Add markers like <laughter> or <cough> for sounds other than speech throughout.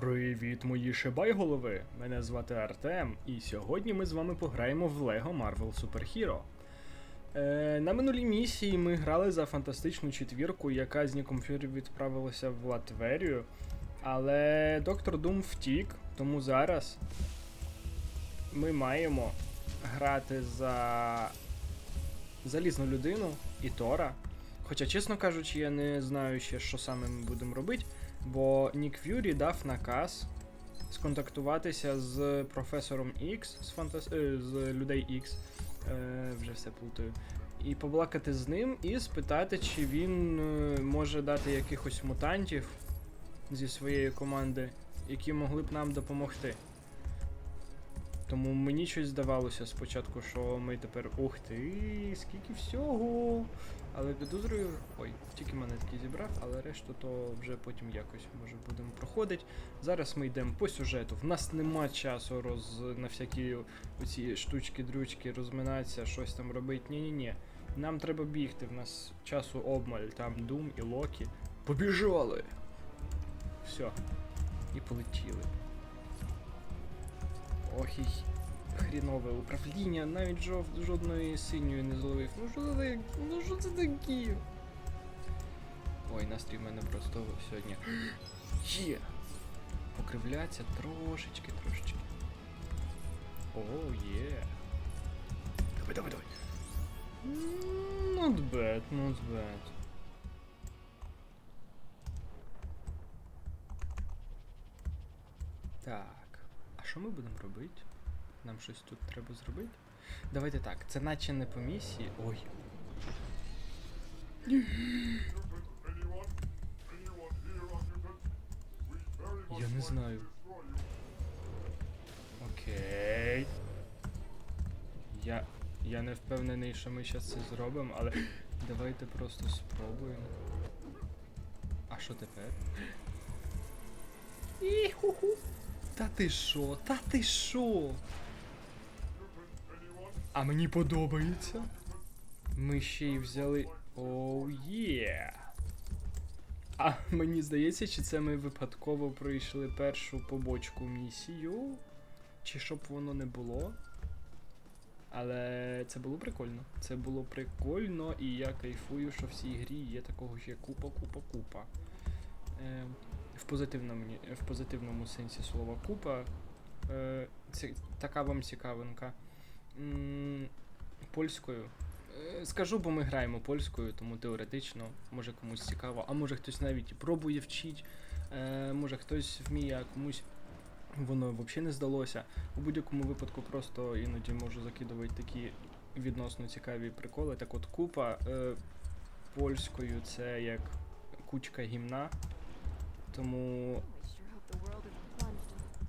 Привіт, мої шибайголови! Мене звати Артем, і сьогодні ми з вами пограємо в LEGO Marvel Super Hero. Е, на минулій місії ми грали за фантастичну четвірку, яка з Ніком Фюрі відправилася в Латверію. Але доктор Дум втік, тому зараз ми маємо грати за залізну людину і Тора. Хоча, чесно кажучи, я не знаю ще, що саме ми будемо робити, бо Нік Ф'юрі дав наказ сконтактуватися з професором X, з, фантас... е, з людей X, е, вже все плутаю, і побалакати з ним і спитати, чи він е, може дати якихось мутантів зі своєї команди, які могли б нам допомогти. Тому мені щось здавалося спочатку, що ми тепер. Ух ти, скільки всього! Але підозрюю. Ой, тільки монетки зібрав, але решту то вже потім якось може будемо проходити. Зараз ми йдемо по сюжету. В нас нема часу роз на всякі оці штучки-дрючки розминатися, щось там робити. Ні-ні-ні. Нам треба бігти, в нас часу обмаль, там Дум і Локі. Побіжали! Все. І полетіли. Ох і хрінове управління, навіть жов, жодної синьої не зловив. Ну що це таке? Ну що це таке? Ой, настрій в мене просто сьогодні. Є! Покривляться трошечки, трошечки. О, є. Давай, давай, давай. Not bad, not bad. Так. А що ми будемо робити? Нам щось тут треба зробити? Давайте так, це наче не по місії. Ой. Я не знаю. Окей. Я. Я не впевнений, що ми зараз це зробимо, але давайте просто спробуємо. А що тепер? Іху-ху. Та ти що? Та ти що? А мені подобається. Ми ще й взяли. Оу є. А мені здається, чи це ми випадково пройшли першу побочку місію? Чи щоб воно не було? Але це було прикольно. Це було прикольно, і я кайфую, що в цій грі є такого ще купа, купа, купа. Е, в, позитивному, в позитивному сенсі слова купа. Це, така вам цікавинка. Польською. Е, Скажу, бо ми граємо польською, тому теоретично може комусь цікаво, а може хтось навіть і пробує вчить, е, може хтось вміє, а комусь воно взагалі не здалося. У будь-якому випадку просто іноді можу закидувати такі відносно цікаві приколи. Так от купа е, польською це як кучка гімна. Тому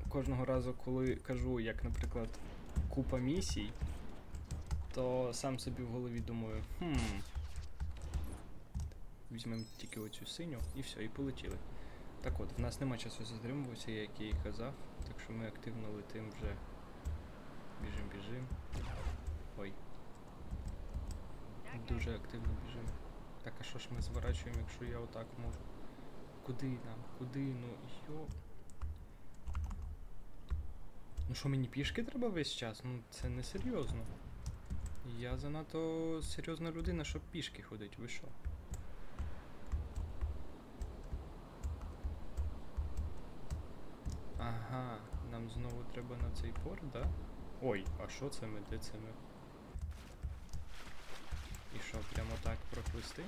кожного разу, коли кажу, як, наприклад, купа місій, то сам собі в голові думаю, хм. Візьмемо тільки оцю синю і все, і полетіли. Так от, в нас нема часу затримуватися, як я і казав, так що ми активно летим вже. Біжим, біжим. Ой. Дуже активно біжим. Так, а що ж ми зворачуємо, якщо я отак можу? Куди нам? Куди? Ну йо. Ну що мені пішки треба весь час? Ну це не серйозно. Я занадто серйозна людина, щоб пішки ходить, ви що? Ага, нам знову треба на цей порт, да? Ой, а що це ми? Де це ми? І що, прямо так проплисти?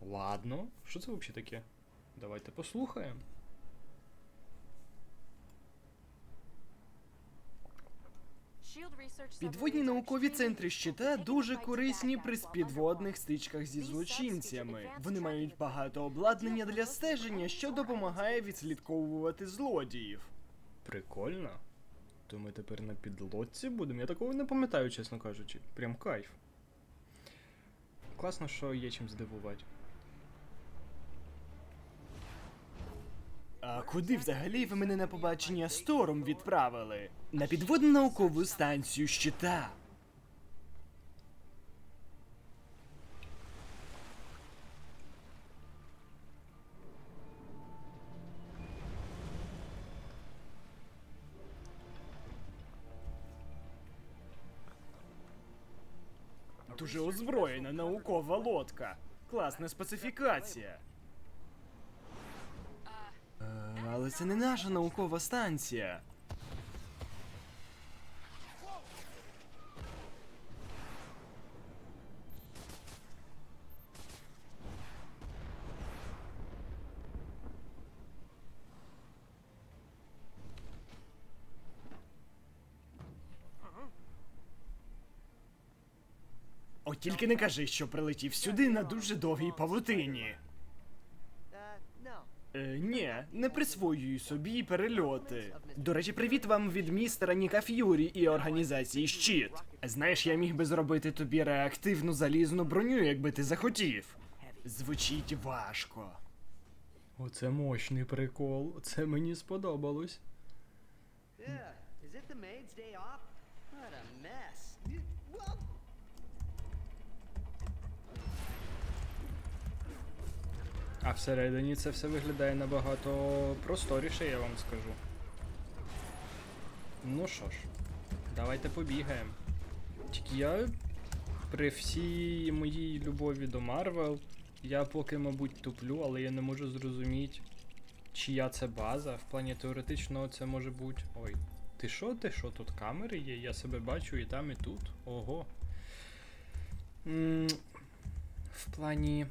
Ладно, що це взагалі таке? Давайте послухаємо. Підводні наукові центри щита дуже корисні при while стичках зі злочинцями. Вони мають багато обладнання для стеження, що допомагає відслідковувати злодіїв. Прикольно. То ми тепер на підлодці будемо. Я такого не пам'ятаю, чесно кажучи. Прям кайф. Класно, що є чим здивувати. А куди взагалі ви мене на побачення з Тором відправили? На підводну наукову станцію щита. Дуже озброєна наукова лодка. Класна специфікація. Але це не наша наукова станція. От тільки не кажи, що прилетів сюди на дуже довгій павутині. Е, ні, не присвоюю собі перельоти. До речі, привіт вам від містера Ніка Ф'юрі і організації Щит. Знаєш, я міг би зробити тобі реактивну залізну броню, якби ти захотів. Звучить важко. Оце мощний прикол. Це мені сподобалось. Yeah. Is it the maid's day off? А всередині це все виглядає набагато просторіше, я вам скажу. Ну що ж, давайте побігаємо. Тільки я при всій моїй любові до Марвел, я поки, мабуть, туплю, але я не можу зрозуміти, чия це база. В плані теоретично це може бути. Ой. Ти що, ти що, тут камери є? Я себе бачу і там, і тут. Ого. М, В плані.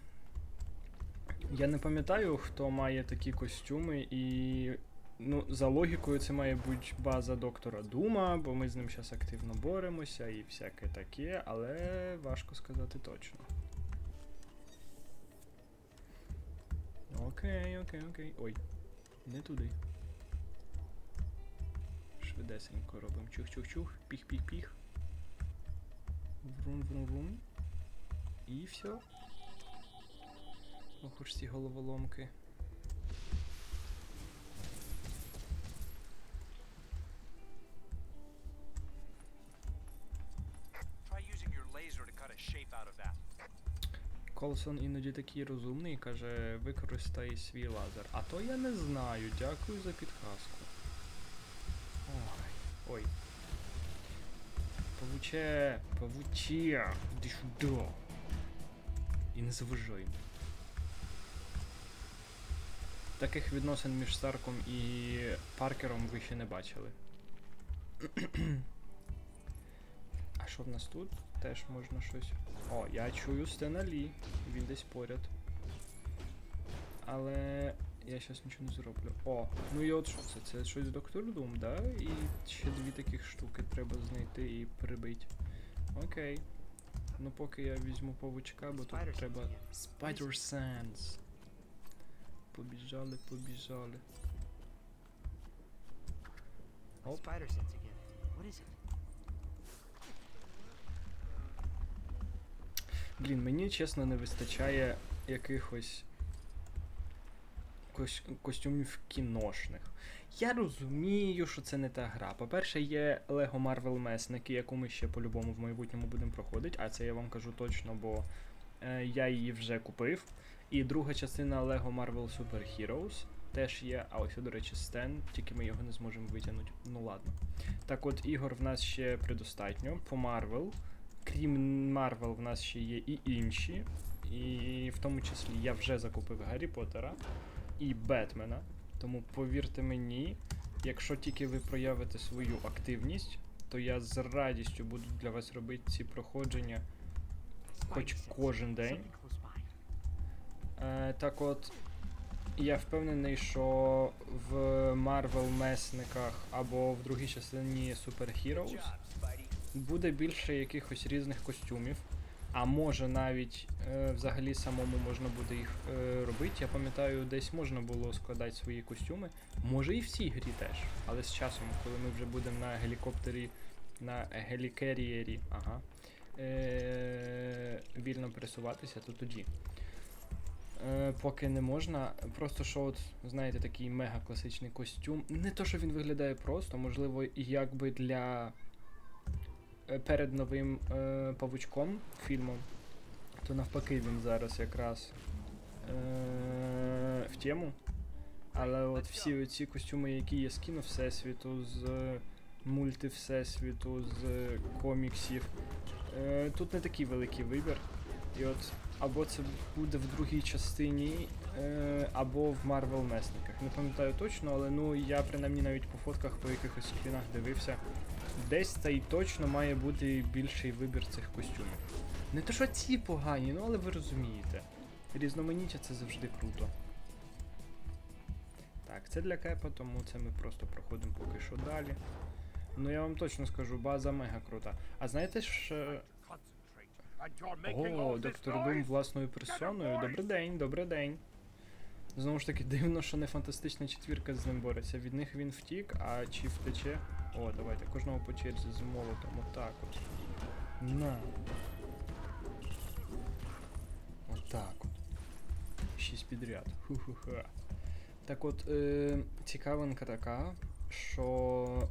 Я не пам'ятаю, хто має такі костюми, і ну, за логікою це має бути база доктора Дума, бо ми з ним зараз активно боремося і всяке таке, але важко сказати точно. Окей, окей, окей. Ой, не туди. Швидесенько робимо чух-чух-чух, піх-піх-піх. Врум-врум-врум. І все. Ох уж ці головоломки. Колсон іноді такий розумний, каже, використай свій лазер. А то я не знаю, дякую за підказку. Ой. Ой. Павуче, павуче, іди сюди. І не заважай. Таких відносин між Старком і Паркером ви ще не бачили. А що в нас тут? Теж можна щось. О, я чую Стена Лі. Він десь поряд. Але я зараз нічого не зроблю. О, ну і от що це? Це щось Доктор Дум, да? І ще дві таких штуки треба знайти і прибити. Окей. Ну поки я візьму павучка, бо тут треба. Spider Sense. Побіжали, побіжали. Оп. Блін, мені чесно не вистачає якихось кос- костюмів кіношних. Я розумію, що це не та гра. По-перше, є Lego Marvel Месники, яку ми ще по-любому в майбутньому будемо проходити, а це я вам кажу точно, бо е, я її вже купив. І друга частина Lego Marvel Super Heroes теж є. А ось, до речі, Стен, тільки ми його не зможемо витягнути. Ну ладно. Так от, ігор в нас ще предостатньо. По Marvel. Крім Марвел, в нас ще є і інші. І в тому числі я вже закупив Гаррі Поттера і Бетмена. Тому повірте мені, якщо тільки ви проявите свою активність, то я з радістю буду для вас робити ці проходження хоч кожен день. Е, так от, я впевнений, що в Марвел Месниках або в другій частині Super Heroes буде більше якихось різних костюмів. А може навіть е, взагалі самому можна буде їх е, робити. Я пам'ятаю, десь можна було складати свої костюми. Може і в цій грі теж. Але з часом, коли ми вже будемо на гелікоптері, на гелікерієрі, ага, е, вільно пересуватися, то тоді. Е, поки не можна. Просто що, от, знаєте, такий мега класичний костюм. Не то, що він виглядає просто, можливо, якби для е, перед новим е, павучком фільмом, то навпаки він зараз якраз е, в тему. Але от всі ці костюми, які я скину Всесвіту, з мульти Всесвіту, з коміксів, Е, тут не такий великий вибір. І от або це буде в другій частині, е, або в Марвел Месниках. Не пам'ятаю точно, але ну я принаймні навіть по фотках по якихось скрінах дивився. Десь це й точно має бути більший вибір цих костюмів. Не то, що ці погані, ну але ви розумієте. Різноманіття це завжди круто. Так, це для кепа, тому це ми просто проходимо поки що далі. Ну я вам точно скажу, база мега крута. А знаєте ж. О, доктор Бум власною персоною. Добрий день, добрий день. Знову ж таки, дивно, що не фантастична четвірка з ним бореться. Від них він втік, а чи втече. О, давайте, кожного по черзі з молотом. Отак от. На. Отак от. Шість підряд. Ху-ху-ха. Так от, е, цікавинка така, що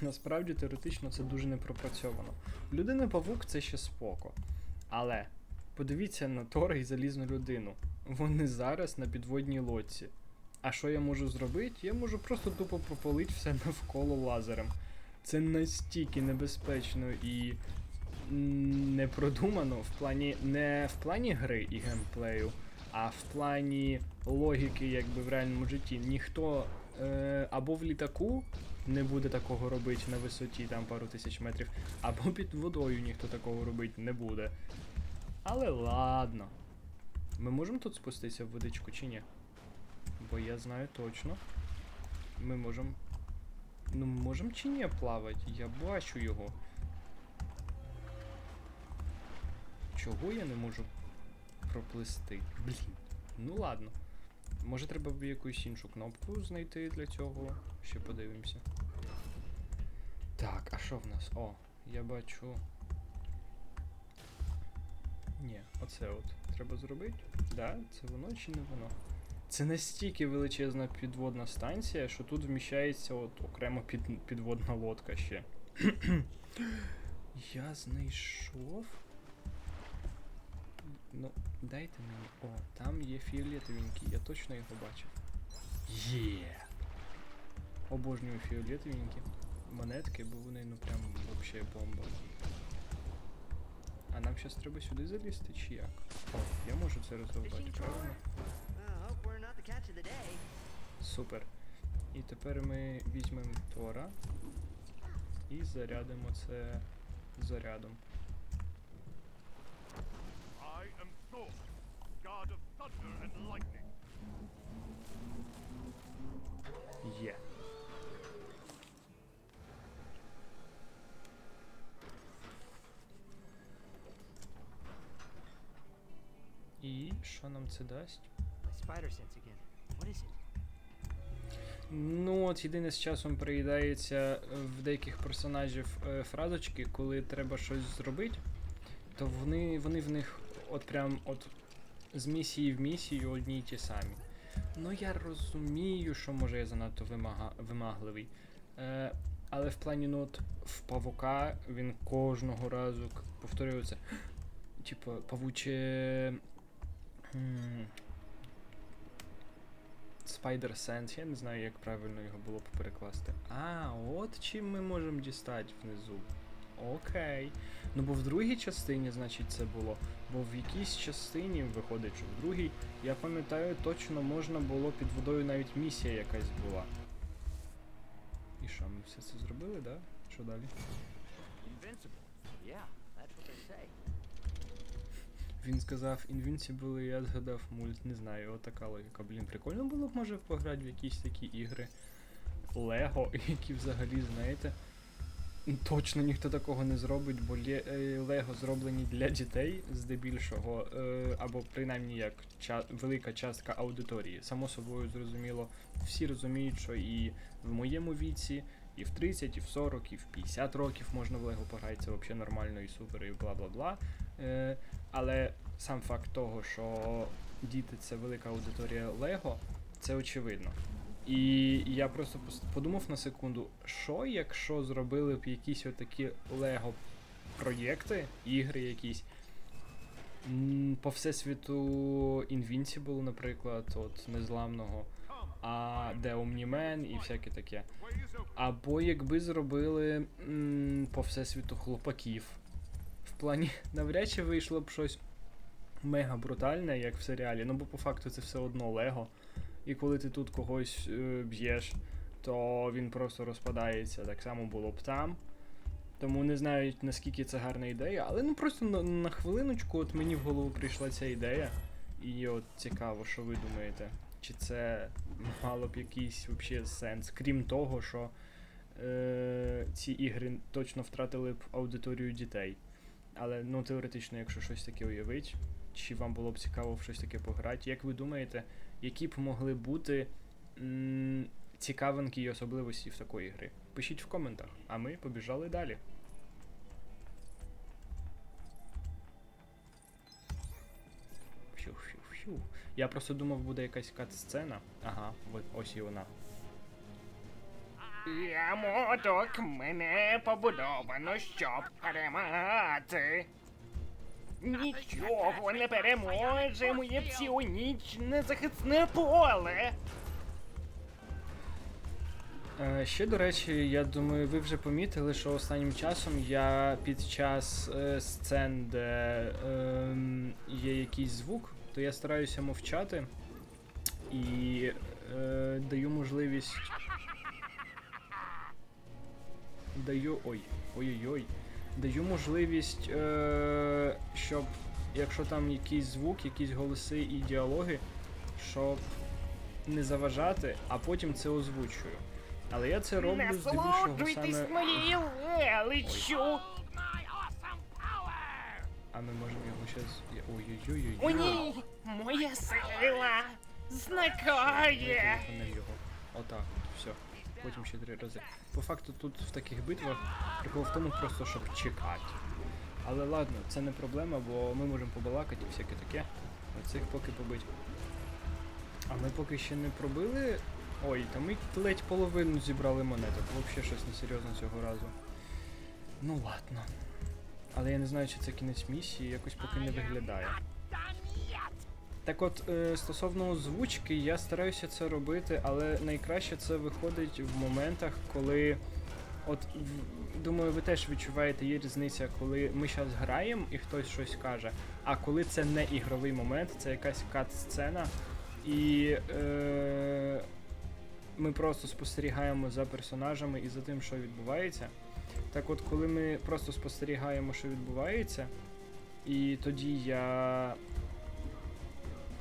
насправді теоретично це дуже непропрацьовано. Людина павук це ще споко. Але подивіться на Тора і залізну людину. Вони зараз на підводній лодці. А що я можу зробити? Я можу просто тупо пропалити все навколо лазером. Це настільки небезпечно і м, не продумано в плані не в плані гри і геймплею, а в плані логіки, якби в реальному житті. Ніхто е, або в літаку не буде такого робити на висоті там пару тисяч метрів, або під водою ніхто такого робити не буде. Але ладно. Ми можемо тут спуститися в водичку чи ні? Бо я знаю точно. Ми можемо. Ну, можемо чи ні плавати? Я бачу його. Чого я не можу проплисти? Блін. Ну ладно. Може треба б якусь іншу кнопку знайти для цього. Ще подивимося. Так, а що в нас? О, я бачу. Ні, оце от. Треба зробити? Да, це воно чи не воно? Це настільки величезна підводна станція, що тут вміщається от окремо під, підводна лодка ще. <clears throat> Я знайшов. Ну, дайте мені. О, там є фіолетовенький, я точно його бачив. Є. Обожнюю фіолетовенькі монетки, бо вони ну прям вообще бомба. А нам зараз треба сюди залізти чи як? О, я можу це роздовбати, правильно? Супер. І тепер ми візьмемо Тора і зарядимо це зарядом. Thor, god of thunder and lightning. Є. І що нам це дасть? Spider sense again. What is it? Ну, от єдине з часом приїдається е, в деяких персонажів е, фразочки, коли треба щось зробити, то вони, вони в них от прям от з місії в місію одні й ті самі. Ну я розумію, що може я занадто вимага, вимагливий. Е, але в плані ну, от, в павука він кожного разу к- повторюється. Типу, павуче. Spider Sense, я не знаю, як правильно його було б перекласти. А, от чим ми можемо дістати внизу. Окей. Ну бо в другій частині, значить, це було. Бо в якійсь частині, виходить, що в другій, я пам'ятаю, точно можна було під водою навіть місія якась була. І що, ми все це зробили, да? Що далі? Він сказав Invincible, і я згадав мульт, не знаю, отака логіка. Блін, прикольно було б може пограти в якісь такі ігри Лего, <laughs> які взагалі, знаєте. Точно ніхто такого не зробить, бо е, Лего зроблені для дітей здебільшого, е, або принаймні як велика частка аудиторії. Само собою зрозуміло, всі розуміють, що і в моєму віці, і в 30, і в 40, і в 50 років можна в Лего пограти, це взагалі нормально і супер, і бла бла бла. Е, але сам факт того, що діти це велика аудиторія Лего, це очевидно. І я просто подумав на секунду, що якщо зробили б якісь отакі Лего проєкти, ігри якісь. По всесвіту Invincible, наприклад, от незламного, а де Omni-Man і всяке таке. Або якби зробили м, по всесвіту хлопаків. В плані, <laughs> навряд чи вийшло б щось мега брутальне, як в серіалі. Ну бо по факту це все одно Лего. І коли ти тут когось е, б'єш, то він просто розпадається. Так само було б там. Тому не знаю, наскільки це гарна ідея, але ну просто на, на хвилиночку, от мені в голову прийшла ця ідея. І от цікаво, що ви думаєте. Чи це мало б якийсь вообще сенс, крім того, що е, ці ігри точно втратили б аудиторію дітей. Але ну теоретично, якщо щось таке уявить, чи вам було б цікаво в щось таке пограти, як ви думаєте, які б могли бути м, цікавинки і особливості в такої гри? Пишіть в коментах, а ми побіжали далі. Фью-фью-фью. Я просто думав, буде якась кат-сцена. Ага, ось і вона. Я моток, мене побудовано, щоб перемагати. Нічого не переможе моє псіонічне захисне поле. Е, ще, до речі, я думаю, ви вже помітили, що останнім часом я під час е, сцен, де ем, є якийсь звук, то я стараюся мовчати і е, даю можливість. Даю. Ой, ой-ой-ой. Даю можливість, е, щоб якщо там якийсь звук, якісь голоси і діалоги, щоб не заважати, а потім це озвучую. Але я це роблю здебільшого саме. моєю величчю. А ми можемо його щас. Ой-ой-ой. О ні, моя сила його. Отак. Потім ще три рази. По факту тут в таких битвах прикол в тому просто, щоб чекати. Але ладно, це не проблема, бо ми можемо побалакати і всяке таке. Оцих поки побить. А ми поки ще не пробили. Ой, та ми ледь половину зібрали монеток. Взагалі щось несерйозно цього разу. Ну ладно. Але я не знаю, чи це кінець місії, якось поки не виглядає. Так от, е, стосовно озвучки, я стараюся це робити, але найкраще це виходить в моментах, коли. От, думаю, ви теж відчуваєте, є різниця, коли ми зараз граємо і хтось щось каже, а коли це не ігровий момент, це якась кат-сцена, і е, ми просто спостерігаємо за персонажами і за тим, що відбувається. Так от, коли ми просто спостерігаємо, що відбувається, і тоді я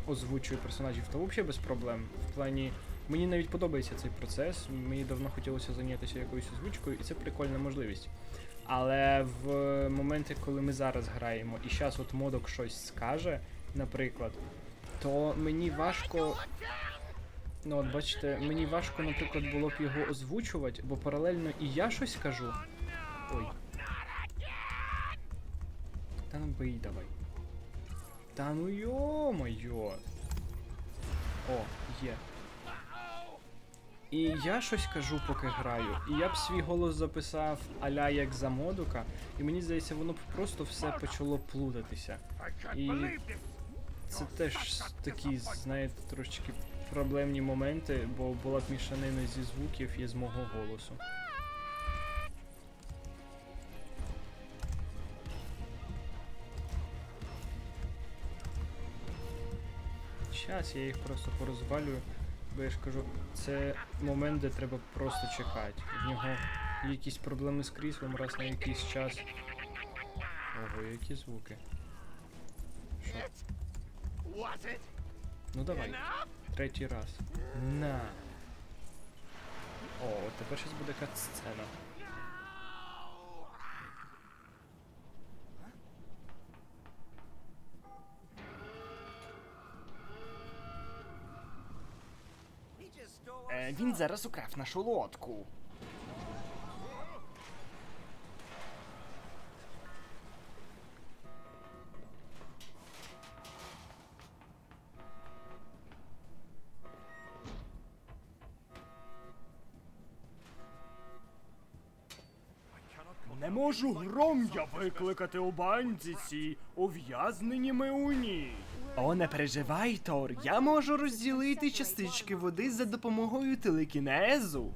озвучую персонажів, то взагалі без проблем. В плані, мені навіть подобається цей процес, мені давно хотілося зайнятися якоюсь озвучкою, і це прикольна можливість. Але в моменти, коли ми зараз граємо, і зараз от модок щось скаже, наприклад, то мені важко. Ну, от бачите, мені важко, наприклад, було б його озвучувати, бо паралельно і я щось кажу. Ой. Та ну бий давай. Та ну йо-моє. О, є. І я щось кажу, поки граю. І я б свій голос записав аля як за модука, і мені здається, воно б просто все почало плутатися. І це теж такі, знаєте, трошечки проблемні моменти, бо була б мішанина зі звуків і з мого голосу. Щас я їх просто порозвалюю, бо я ж кажу, це момент, де треба просто чекати. В нього якісь проблеми з кріслом раз на якийсь час. Ого, які звуки. Що? Ну давай. Третій раз. На. О, тепер щось буде кат-сцена. Він зараз украв нашу лодку. Не можу гром'я викликати у банці ці ув'язнені ми у ній. О, не переживай, Тор, я можу розділити частички води за допомогою телекінезу.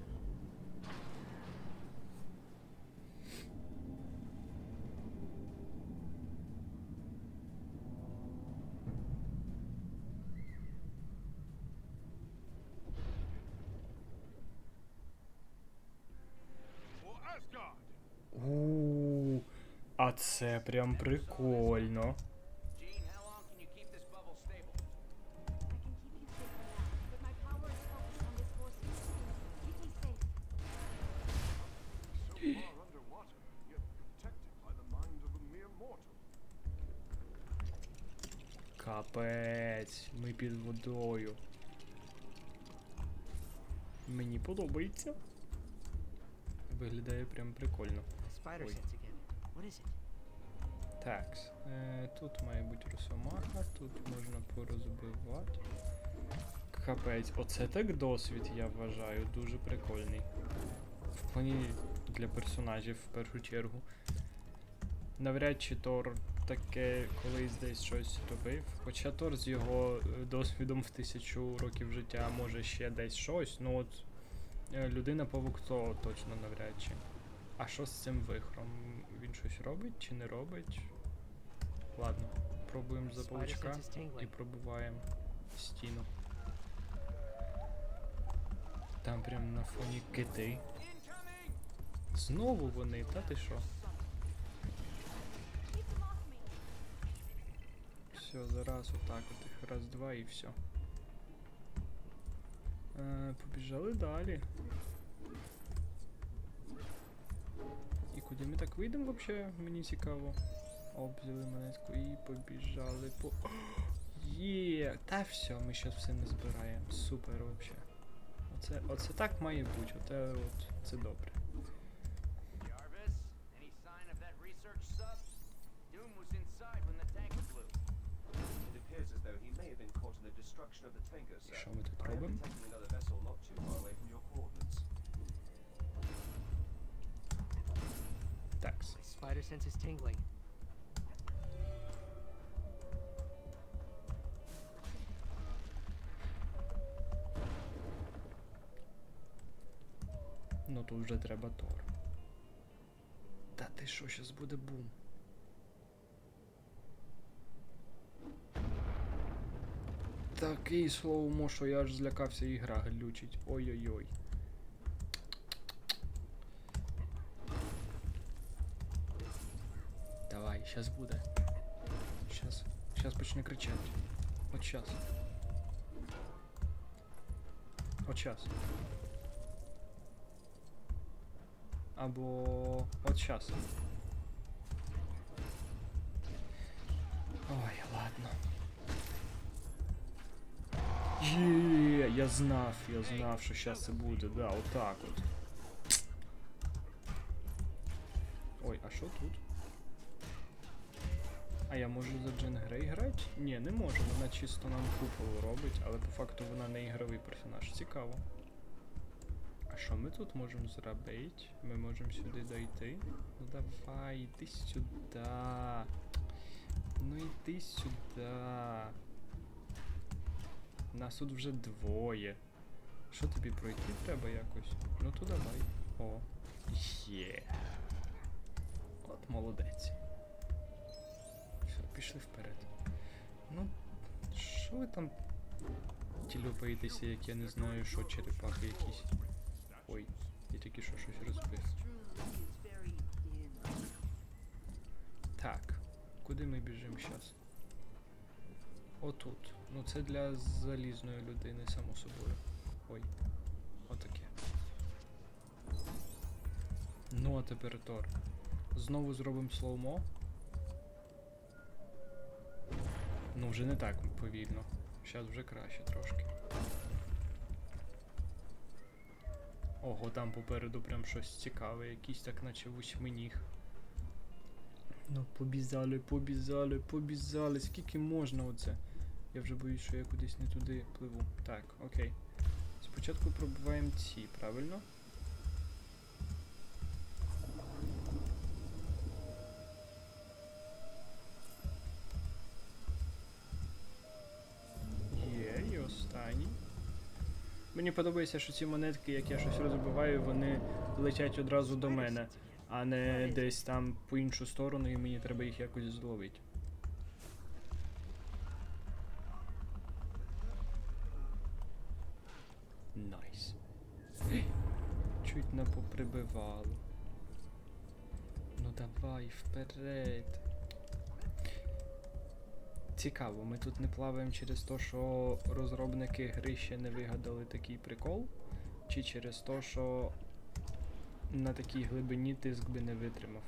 О, а це прям прикольно. Під. Мені подобається. Виглядає прям прикольно. Ой. Так, е, тут має бути росомаха, тут можна порозбивати. Капець, оце так досвід, я вважаю, дуже прикольний. В плані для персонажів в першу чергу. Навряд чи Тор таке колись десь щось робив. Хоча Тор з його е, досвідом в тисячу років життя може ще десь щось, ну от е, людина павук то точно навряд чи. А що з цим вихром? Він щось робить чи не робить? Ладно, пробуємо за павучка і пробуваємо стіну. Там прям на фоні кити. Знову вони, та ти що? Все, зараз отак от їх раз, два і все. Е, побіжали далі. І куди ми так вийдемо взагалі? Мені цікаво. Оп, взяли монетку і побіжали по. <gasps> Є! Та все, ми щас все не збираємо. Супер вообще. Оце, оце так має бути, оте от це добре. І що ми тут робимо? Такс. Spider sense is tingling. Ну тут вже треба Тор. Та ти що, щас буде бум. Такий словомо, що я аж злякався і гра глючить. Ой-ой-ой. Давай, щас буде. Щас. Щас почне кричати. От щас. От щас. Або от щас. Ой, ладно. Є, я знав, я знав, що щас це буде, да, отак от. Ой, а що тут? А я можу за Джен Грей грати? Ні, не можу, вона чисто нам купол робить, але по факту вона не ігровий персонаж. Цікаво. А що ми тут можемо зробити? Ми можемо сюди дойти. Ну давай, іди сюди. Ну йди сюди. Нас тут вже двоє. Що тобі пройти треба якось? Ну то давай. О. Є. От молодець. Все, пішли вперед. Ну, що ви там тілюпаєтеся, як я не знаю, що черепахи якісь. Ой, я тільки що щось розбив. Так, куди ми біжимо зараз? Отут. Ну це для залізної людини, само собою. Ой. Отаке. Ну, а тепер Тор. Знову зробимо слоумо. Ну, вже не так повільно. Зараз вже краще трошки. Ого, там попереду прям щось цікаве, якийсь так наче восьминіг. Ну, побізали, побізали, побізали. Скільки можна оце? Я вже боюсь, що я кудись не туди пливу. Так, окей. Спочатку пробуваємо ці, правильно? Є, і останній. Мені подобається, що ці монетки, як я щось розбиваю, вони летять одразу до мене, а не десь там по іншу сторону, і мені треба їх якось зловити. Найс. Чуть не поприбивало. Давай, вперед. Цікаво, ми тут не плаваємо через те, що розробники гри ще не вигадали такий прикол, чи через те, що на такій глибині тиск би не витримав.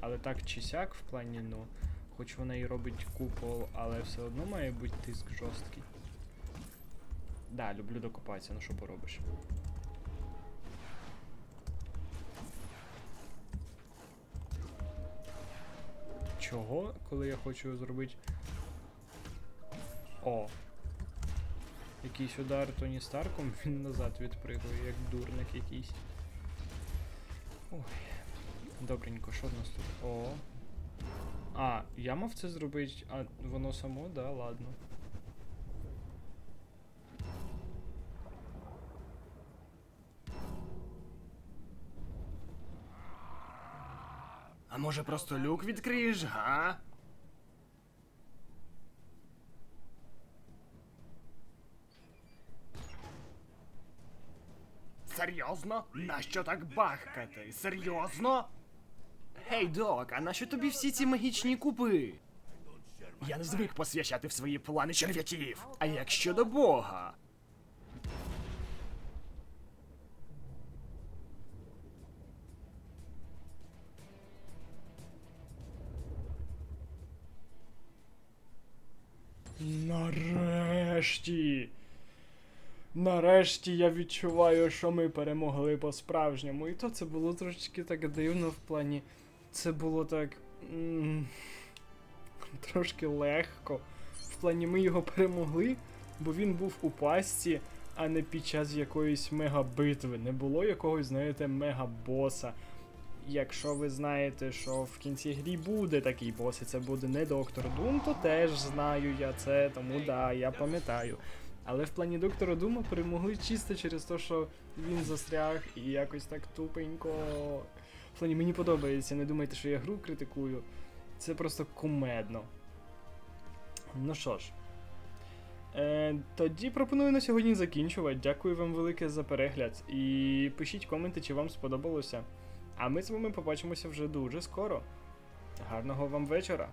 Але так чи сяк в плані, ну, хоч вона і робить купол, але все одно має бути тиск жорсткий. Да, люблю докопатися, ну що поробиш. Чого, коли я хочу зробити. О. Якийсь удар Тоні Старком, він назад відпригує, як дурник якийсь. Ой. Добренько, що в нас тут? О. А, я мав це зробити, а воно само, да, ладно. Може просто люк відкриєш, га? Серйозно? Нащо так бахкати? Серйозно? Гей, док, а нащо тобі всі ці магічні купи? Я не звик посвящати в свої плани черв'яків. А як щодо Бога? Нарешті. Нарешті я відчуваю, що ми перемогли по-справжньому. І то це було трошечки так дивно в плані. Це було так. м, трошки легко. В плані ми його перемогли, бо він був у пастці, а не під час якоїсь мегабитви. Не було якогось, знаєте, мегабоса. Якщо ви знаєте, що в кінці грі буде такий бос, і це буде не Доктор Дум, то теж знаю я це, тому да, я пам'ятаю. Але в плані Доктора Дума перемогли чисто через те, що він застряг і якось так тупенько. В плані мені подобається, не думайте, що я гру критикую. Це просто кумедно. Ну що ж. Е, тоді пропоную на сьогодні закінчувати. Дякую вам велике за перегляд. І пишіть коменти, чи вам сподобалося. А ми з вами побачимося вже дуже скоро. Гарного вам вечора!